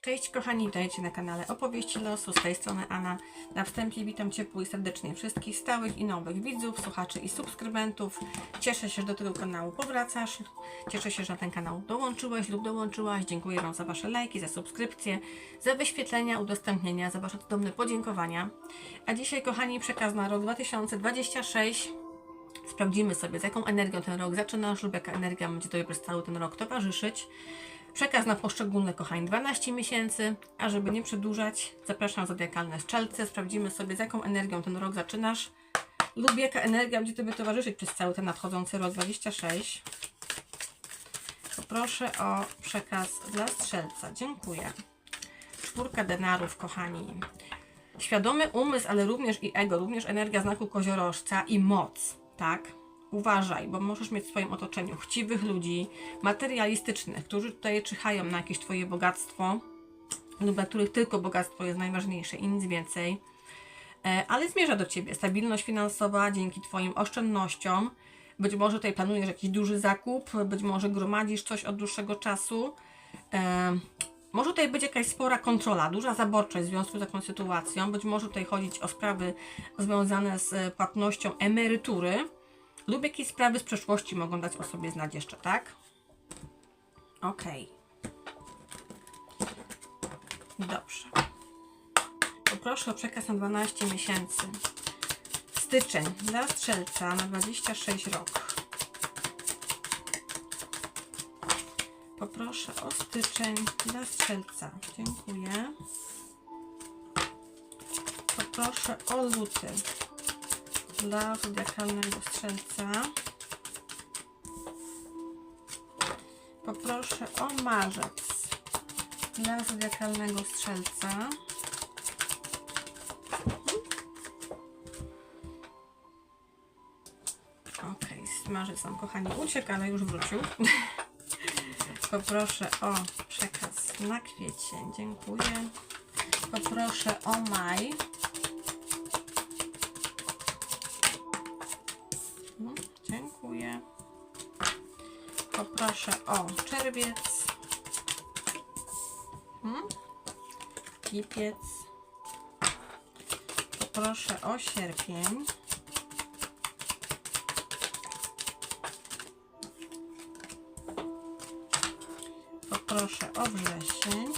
Cześć kochani, witajcie na kanale Opowieści Losu, z tej strony Anna. Na wstępie witam ciepło i serdecznie wszystkich stałych i nowych widzów, słuchaczy i subskrybentów. Cieszę się, że do tego kanału powracasz. Cieszę się, że na ten kanał dołączyłeś lub dołączyłaś. Dziękuję Wam za Wasze lajki, za subskrypcje, za wyświetlenia, udostępnienia, za Wasze cudowne podziękowania. A dzisiaj kochani przekaz na rok 2026. Sprawdzimy sobie, z jaką energią ten rok zaczynasz lub jaka energia będzie Tobie przez cały ten rok towarzyszyć. Przekaz na poszczególne, kochani, 12 miesięcy, a żeby nie przedłużać, zapraszam zodiakalne szczelce. Sprawdzimy sobie, z jaką energią ten rok zaczynasz lub jaka energia będzie Tobie towarzyszyć przez cały ten nadchodzący rok 26. Poproszę o przekaz dla strzelca. Dziękuję. Czwórka denarów, kochani. Świadomy umysł, ale również i ego, również energia znaku koziorożca i moc, tak? Uważaj, bo możesz mieć w swoim otoczeniu chciwych ludzi, materialistycznych, którzy tutaj czyhają na jakieś Twoje bogactwo, lub dla których tylko bogactwo jest najważniejsze i nic więcej. E, Ale zmierza do Ciebie stabilność finansowa dzięki Twoim oszczędnościom. Być może tutaj planujesz jakiś duży zakup, być może gromadzisz coś od dłuższego czasu. E, może tutaj być jakaś spora kontrola, duża zaborczość w związku z taką sytuacją. Być może tutaj chodzić o sprawy związane z płatnością emerytury lub jakieś sprawy z przeszłości mogą dać o sobie znać jeszcze, tak? Okej. Dobrze. Poproszę o przekaz na 12 miesięcy. Styczeń dla strzelca na 26 rok. Poproszę o styczeń dla strzelca. Dziękuję. Poproszę o luty dla zodiakalnego strzelca. Poproszę o marzec dla zodiakalnego strzelca. Okay, marzec nam kochani uciekł, ale już wrócił. Poproszę o przekaz na kwiecień. Dziękuję. Poproszę o maj. Poproszę o czerwiec. Mhm. Lipiec. Poproszę o sierpień. Poproszę o wrzesień.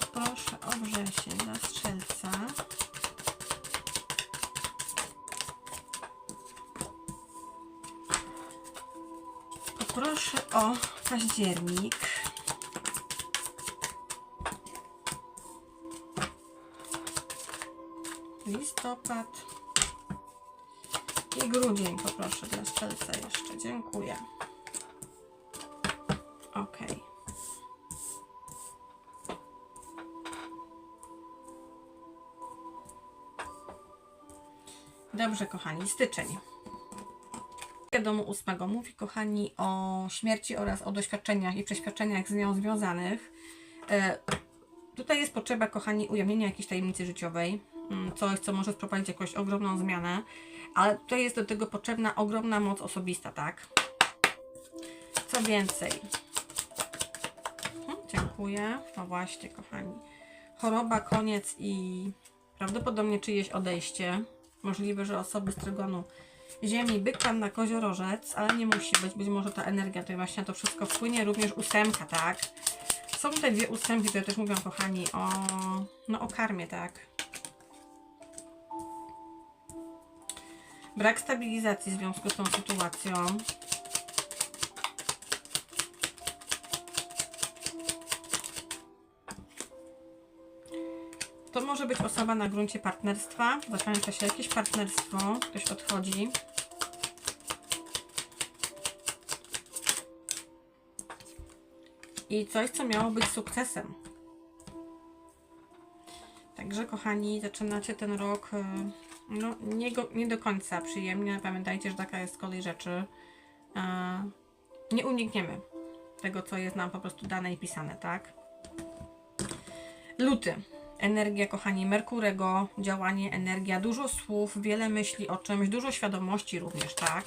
Poproszę o wrzesień dla strzelca. Poproszę o październik. Listopad. I grudzień poproszę dla strzelca jeszcze. Dziękuję. Ok. Dobrze, kochani, styczeń. Domu ósmego mówi, kochani, o śmierci oraz o doświadczeniach i przeświadczeniach z nią związanych. E, tutaj jest potrzeba, kochani, ujawnienia jakiejś tajemnicy życiowej. Mm, Coś, co może wprowadzić jakąś ogromną zmianę. Ale tutaj jest do tego potrzebna ogromna moc osobista, tak? Co więcej. Mhm, dziękuję. No właśnie, kochani. Choroba, koniec i prawdopodobnie czyjeś odejście. Możliwe, że osoby z trygonu Ziemi, byk pan na koziorożec, ale nie musi być. Być może ta energia tutaj właśnie na to wszystko wpłynie. Również ósemka, tak? Są tutaj dwie ósemki, które też mówią, kochani, o, no, o karmie, tak? Brak stabilizacji w związku z tą sytuacją. To może być osoba na gruncie partnerstwa. Zakończa się jakieś partnerstwo, ktoś odchodzi. I coś, co miało być sukcesem. Także, kochani, zaczynacie ten rok y, no, nie, go, nie do końca przyjemnie. Pamiętajcie, że taka jest z kolei rzeczy. E, nie unikniemy tego, co jest nam po prostu dane i pisane, tak? Luty. Energia, kochani, Merkurego, działanie, energia, dużo słów, wiele myśli o czymś, dużo świadomości również, tak?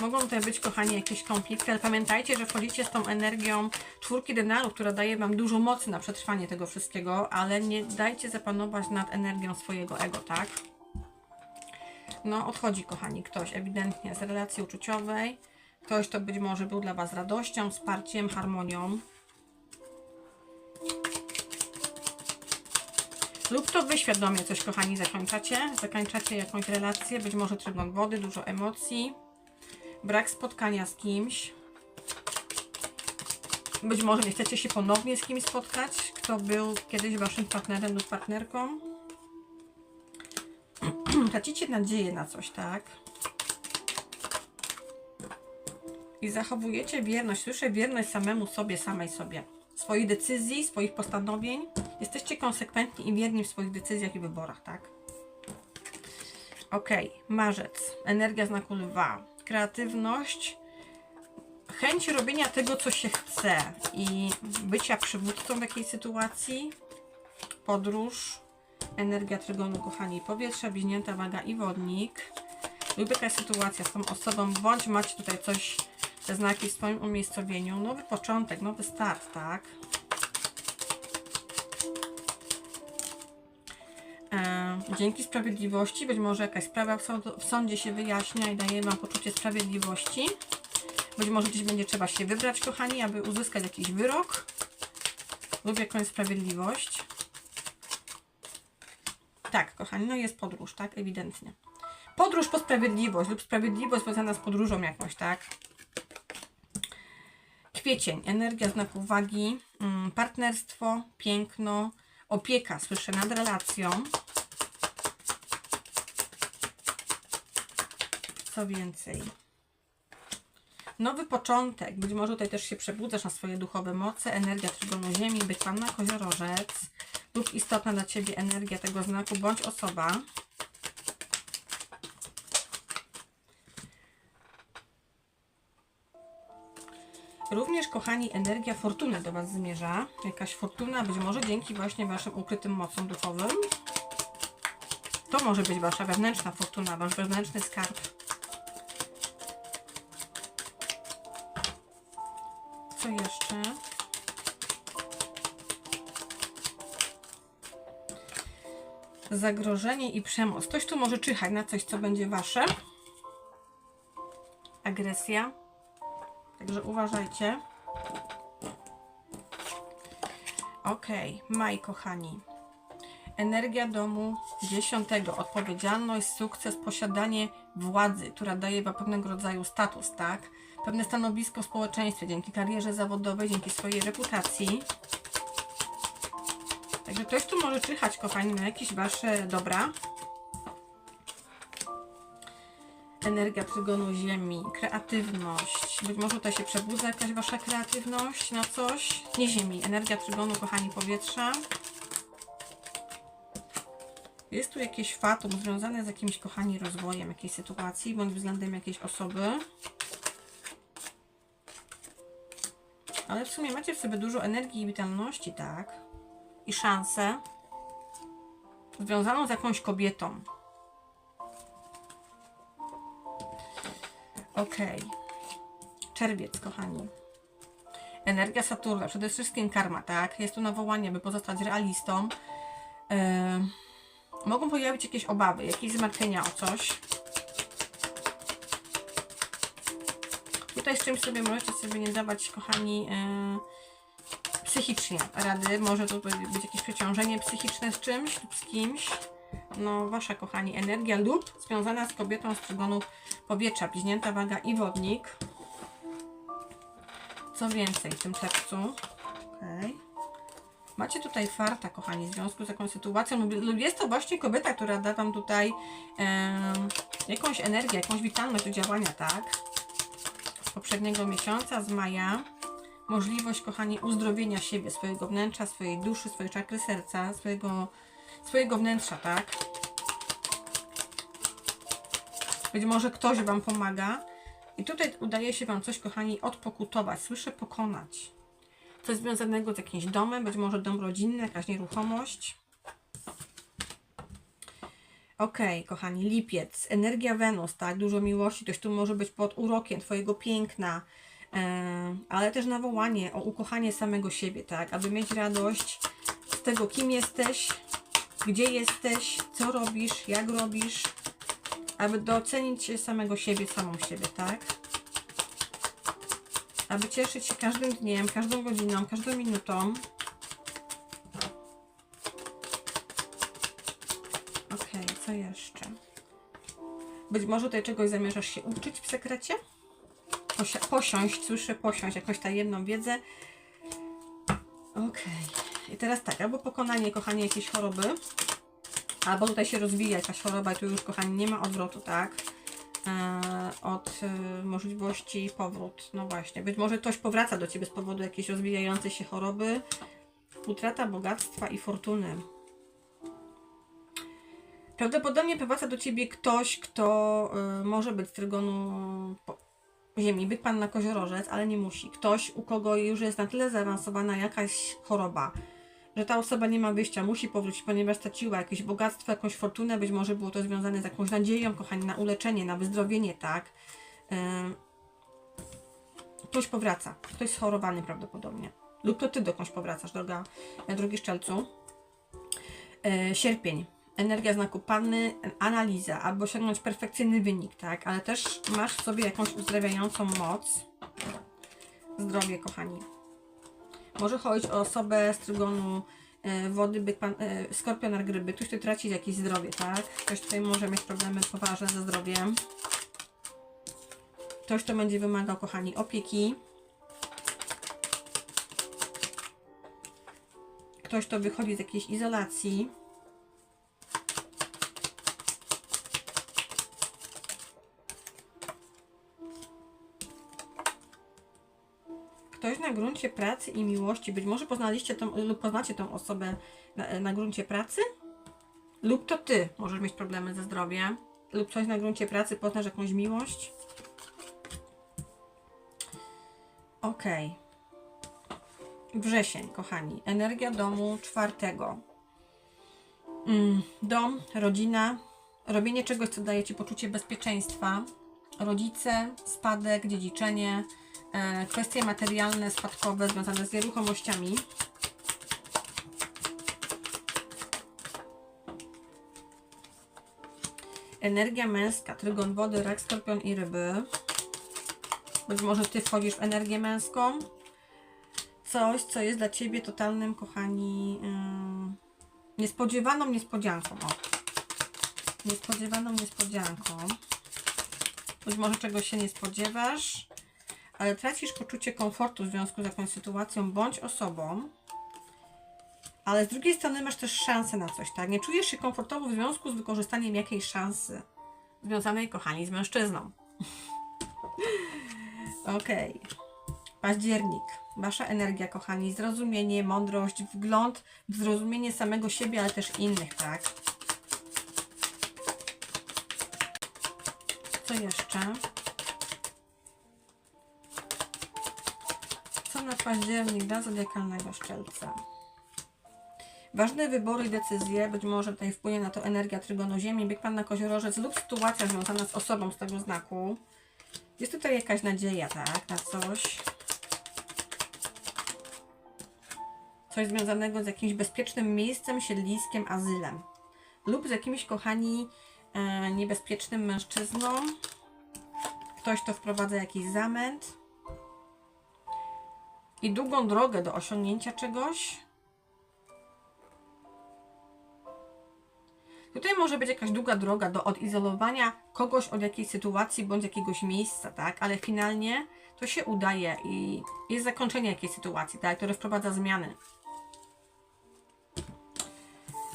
Mogą tutaj być, kochani, jakieś konflikty, ale pamiętajcie, że wchodzicie z tą energią czwórki denarów, która daje Wam dużo mocy na przetrwanie tego wszystkiego, ale nie dajcie zapanować nad energią swojego ego, tak? No, odchodzi, kochani, ktoś ewidentnie z relacji uczuciowej. Ktoś, kto być może był dla Was radością, wsparciem, harmonią. Lub to Wy świadomie coś, kochani, zakończacie. Zakończacie jakąś relację, być może trygon wody, dużo emocji. Brak spotkania z kimś. Być może nie chcecie się ponownie z kimś spotkać, kto był kiedyś Waszym partnerem lub partnerką. Tracicie nadzieję na coś, tak? I zachowujecie wierność. Słyszę wierność samemu sobie, samej sobie. Swoich decyzji, swoich postanowień. Jesteście konsekwentni i wierni w swoich decyzjach i wyborach, tak? Ok, marzec. Energia znaku lwa. Kreatywność. Chęć robienia tego, co się chce i bycia przywódcą w jakiejś sytuacji. Podróż. Energia trygonu, kochani, powietrza, bliźnięta waga i wodnik. Lub jakaś sytuacja z tą osobą, bądź macie tutaj coś, te znaki w swoim umiejscowieniu. Nowy początek, nowy start, tak? E, dzięki sprawiedliwości, być może jakaś sprawa w, sąd, w sądzie się wyjaśnia i daje Wam poczucie sprawiedliwości. Być może gdzieś będzie trzeba się wybrać, kochani, aby uzyskać jakiś wyrok lub jakąś sprawiedliwość. Tak, kochani, no jest podróż, tak, ewidentnie. Podróż po sprawiedliwość lub sprawiedliwość związana z podróżą jakąś, tak. Kwiecień, energia znaku wagi, mm, partnerstwo, piękno, opieka, słyszę, nad relacją. Co więcej? Nowy początek, być może tutaj też się przebudzasz na swoje duchowe moce, energia trygonu ziemi, być panna koziorożec lub istotna dla Ciebie energia tego znaku, bądź osoba. Również, kochani, energia fortuny do Was zmierza. Jakaś fortuna, być może dzięki właśnie Waszym ukrytym mocom duchowym. To może być Wasza wewnętrzna fortuna, Wasz wewnętrzny skarb. Co jeszcze? Zagrożenie i przemoc. Ktoś tu może czyhać na coś, co będzie Wasze. Agresja. Także uważajcie. Ok, maj kochani. Energia domu dziesiątego. Odpowiedzialność, sukces, posiadanie władzy, która daje Wam pewnego rodzaju status, tak? Pewne stanowisko w społeczeństwie, dzięki karierze zawodowej, dzięki swojej reputacji. Także ktoś tu może czyhać, kochani, na jakieś Wasze dobra. energia trygonu ziemi, kreatywność. Być może tutaj się przebudza jakaś wasza kreatywność na coś. Nie ziemi, energia trygonu, kochani, powietrza. Jest tu jakieś fatum związane z jakimś, kochani, rozwojem jakiejś sytuacji, bądź względem jakiejś osoby. Ale w sumie macie w sobie dużo energii i witalności, tak? I szansę związaną z jakąś kobietą. Ok. Czerwiec, kochani. Energia Saturna, przede wszystkim karma, tak? Jest tu nawołanie, by pozostać realistą. Yy, mogą pojawić jakieś obawy, jakieś zmartwienia o coś. Tutaj z czymś sobie możecie sobie nie dawać, kochani, yy, psychicznie rady. Może to być jakieś przeciążenie psychiczne z czymś lub z kimś no, wasza kochani energia lub związana z kobietą z trygonu powietrza, bliźnięta waga i wodnik. Co więcej w tym czerwcu? Okay. Macie tutaj farta, kochani, w związku z jakąś sytuacją, lub jest to właśnie kobieta, która da Wam tutaj e, jakąś energię, jakąś witalność do działania, tak? Z poprzedniego miesiąca, z maja. Możliwość, kochani, uzdrowienia siebie, swojego wnętrza, swojej duszy, swojej czakry serca, swojego swojego wnętrza, tak? Być może ktoś Wam pomaga. I tutaj udaje się Wam coś, kochani, odpokutować. Słyszę pokonać. Coś związanego z jakimś domem, być może dom rodzinny, jakaś nieruchomość. Okej, kochani, lipiec, energia Wenus, tak, dużo miłości, ktoś tu może być pod urokiem Twojego piękna, e, ale też nawołanie o ukochanie samego siebie, tak, aby mieć radość z tego, kim jesteś, gdzie jesteś, co robisz, jak robisz, aby docenić samego siebie, samą siebie, tak? Aby cieszyć się każdym dniem, każdą godziną, każdą minutą. Okej, co jeszcze? Być może tutaj czegoś zamierzasz się uczyć w sekrecie? Posia- posiąść, słyszę posiąść jakąś tajemną wiedzę. Okej. I teraz tak, albo pokonanie, kochanie, jakiejś choroby, albo tutaj się rozwija jakaś choroba i tu już, kochani, nie ma odwrotu, tak? E, od e, możliwości powrót. No właśnie, być może ktoś powraca do Ciebie z powodu jakiejś rozwijającej się choroby, utrata bogactwa i fortuny. Prawdopodobnie powraca do Ciebie ktoś, kto y, może być z trygonu Ziemi, byk pan na koziorożec, ale nie musi. Ktoś, u kogo już jest na tyle zaawansowana jakaś choroba, że ta osoba nie ma wyjścia, musi powrócić, ponieważ straciła jakieś bogactwo, jakąś fortunę, być może było to związane z jakąś nadzieją, kochani, na uleczenie, na wyzdrowienie, tak? Ktoś powraca, ktoś schorowany prawdopodobnie. Lub to Ty dokądś powracasz, droga, drogi Szczelcu. E, sierpień. Energia znaku panny, analiza, aby osiągnąć perfekcyjny wynik, tak? Ale też masz w sobie jakąś uzdrawiającą moc. Zdrowie, kochani. Może chodzić o osobę z trygonu e, wody, byk, pan, e, skorpionar gryby. Ktoś tutaj traci jakieś zdrowie, tak? Ktoś tutaj może mieć problemy poważne ze zdrowiem. Ktoś to będzie wymagał, kochani, opieki. Ktoś to wychodzi z jakiejś izolacji. Gruncie pracy i miłości, być może poznaliście tą, lub poznacie tą osobę na, na gruncie pracy, lub to ty możesz mieć problemy ze zdrowiem, lub coś na gruncie pracy poznasz jakąś miłość. Okej. Wrzesień, kochani. Energia domu czwartego. Mm, dom, rodzina, robienie czegoś, co daje Ci poczucie bezpieczeństwa, rodzice, spadek, dziedziczenie, kwestie materialne, spadkowe związane z nieruchomościami. Energia męska, trygon wody, rak, skorpion i ryby. Być może Ty wchodzisz w energię męską. Coś, co jest dla Ciebie totalnym, kochani, ym, niespodziewaną niespodzianką. O. Niespodziewaną niespodzianką. Być może czegoś się nie spodziewasz, ale tracisz poczucie komfortu w związku z jakąś sytuacją bądź osobą. Ale z drugiej strony masz też szansę na coś, tak? Nie czujesz się komfortowo w związku z wykorzystaniem jakiejś szansy związanej, kochani, z mężczyzną. Okej. Październik. Wasza energia, kochani. Zrozumienie, mądrość, wgląd zrozumienie samego siebie, ale też innych, tak? Co jeszcze? Na październik dla zodiakalnego szczelca? Ważne wybory i decyzje, być może tutaj wpłynie na to energia trygonu ziemi, bieg pan na koziorożec lub sytuacja związana z osobą z tego znaku. Jest tutaj jakaś nadzieja, tak, na coś. Coś związanego z jakimś bezpiecznym miejscem, siedliskiem, azylem. Lub z jakimś, kochani, e, niebezpiecznym mężczyzną. Ktoś to wprowadza jakiś zamęt. I długą drogę do osiągnięcia czegoś. Tutaj może być jakaś długa droga do odizolowania kogoś od jakiejś sytuacji bądź jakiegoś miejsca, tak? Ale finalnie to się udaje i jest zakończenie jakiejś sytuacji, tak? Które wprowadza zmiany.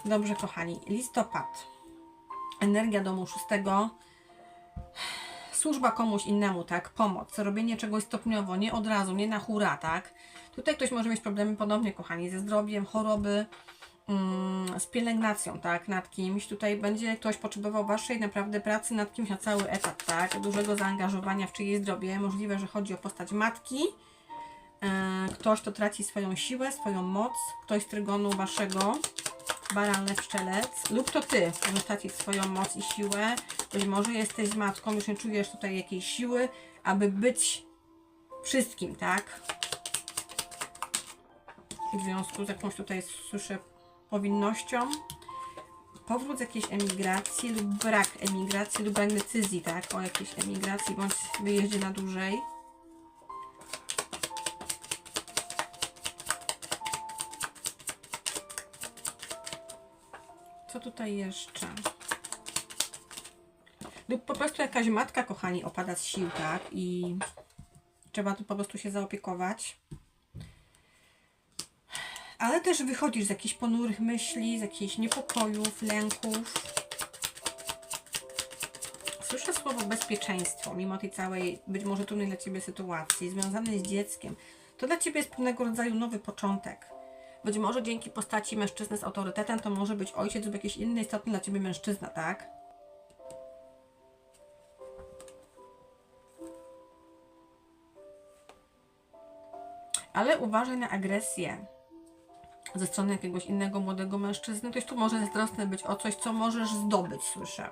Dobrze, kochani. Listopad. Energia domu szóstego. Służba komuś innemu, tak? Pomoc. Robienie czegoś stopniowo, nie od razu, nie na hura, tak? Tutaj ktoś może mieć problemy ponownie, kochani, ze zdrowiem, choroby, mm, z pielęgnacją, tak, nad kimś. Tutaj będzie ktoś potrzebował Waszej naprawdę pracy nad kimś na cały etat, tak, dużego zaangażowania w czyjeś zdrowie. Możliwe, że chodzi o postać matki. E, ktoś to traci swoją siłę, swoją moc, ktoś z trygonu Waszego. Baran, szczelec, lub to ty możesz stracić swoją moc i siłę. Być może jesteś matką, już nie czujesz tutaj jakiejś siły, aby być wszystkim, tak? W związku z jakąś tutaj słyszę powinnością. Powrót z jakiejś emigracji lub brak emigracji lub brak decyzji, tak? O jakiejś emigracji bądź wyjeździe na dłużej. Co tutaj jeszcze? Lub po prostu jakaś matka, kochani, opada z sił, tak? I trzeba tu po prostu się zaopiekować. Ale też wychodzisz z jakichś ponurych myśli, z jakichś niepokojów, lęków. Słyszę słowo bezpieczeństwo, mimo tej całej, być może trudnej dla Ciebie sytuacji, związanej z dzieckiem. To dla Ciebie jest pewnego rodzaju nowy początek. Być może dzięki postaci mężczyzny z autorytetem to może być ojciec lub jakiś inny istotny dla Ciebie mężczyzna, tak? Ale uważaj na agresję ze strony jakiegoś innego młodego mężczyzny. Ktoś tu może zazdrosny być o coś, co możesz zdobyć, słyszę.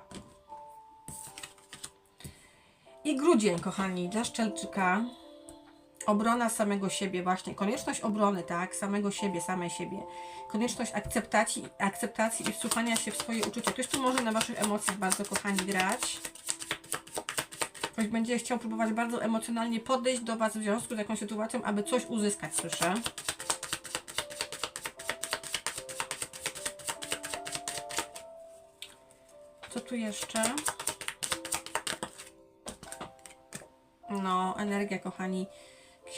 I grudzień, kochani, dla Szczelczyka. Obrona samego siebie, właśnie. Konieczność obrony, tak? Samego siebie, samej siebie. Konieczność akceptacji, akceptacji i wsłuchania się w swoje uczucia. Ktoś tu może na Waszych emocjach bardzo, kochani, grać. Ktoś będzie chciał próbować bardzo emocjonalnie podejść do Was w związku z jakąś sytuacją, aby coś uzyskać, słyszę. Co tu jeszcze? No, energia, kochani,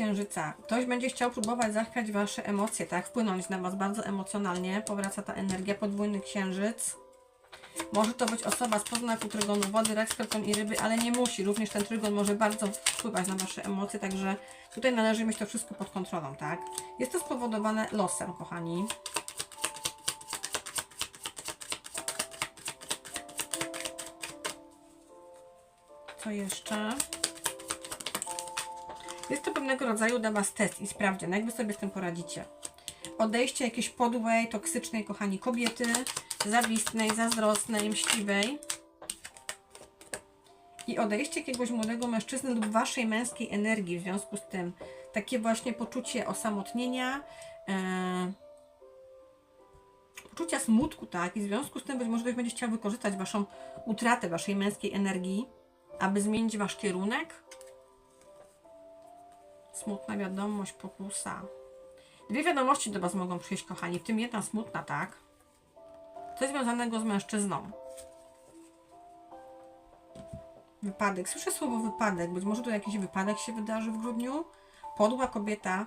księżyca. Ktoś będzie chciał próbować zachwiać Wasze emocje, tak? Wpłynąć na Was bardzo emocjonalnie. Powraca ta energia, podwójny księżyc. Może to być osoba z poznaku trygonu wody, rak, skorpion i ryby, ale nie musi. Również ten trygon może bardzo wpływać na Wasze emocje, także tutaj należy mieć to wszystko pod kontrolą, tak? Jest to spowodowane losem, kochani. Co jeszcze? Jest to pewnego rodzaju dla Was test i sprawdzian, jak Wy sobie z tym poradzicie. Odejście jakiejś podłej, toksycznej, kochani, kobiety, zawistnej, zazdrosnej, mściwej. I odejście jakiegoś młodego mężczyzny lub Waszej męskiej energii w związku z tym. Takie właśnie poczucie osamotnienia, e, poczucia smutku, tak? I w związku z tym być może ktoś będzie chciał wykorzystać Waszą utratę Waszej męskiej energii, aby zmienić Wasz kierunek. Smutna wiadomość, pokusa. Dwie wiadomości do Was mogą przyjść, kochani, w tym jedna smutna, tak? Coś związanego z mężczyzną. Wypadek. Słyszę słowo wypadek. Być może tu jakiś wypadek się wydarzy w grudniu. Podła kobieta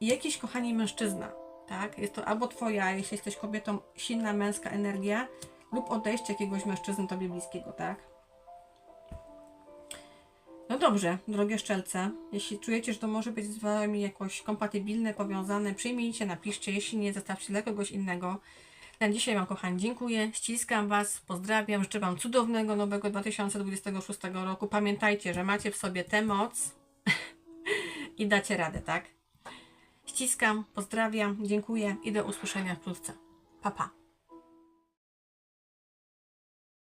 i jakiś, kochani, mężczyzna. Tak? Jest to albo Twoja, jeśli jesteś kobietą, silna męska energia, lub odejście jakiegoś mężczyzny Tobie bliskiego, tak? Dobrze, drogie szczelce, jeśli czujecie, że to może być z Wami jakoś kompatybilne, powiązane, przyjmijcie, napiszcie, jeśli nie, zostawcie dla kogoś innego. Na dzisiaj Wam, kochani, dziękuję, ściskam Was, pozdrawiam, życzę Wam cudownego nowego 2026 roku. Pamiętajcie, że macie w sobie tę moc i dacie radę, tak? Ściskam, pozdrawiam, dziękuję i do usłyszenia wkrótce. Pa, pa.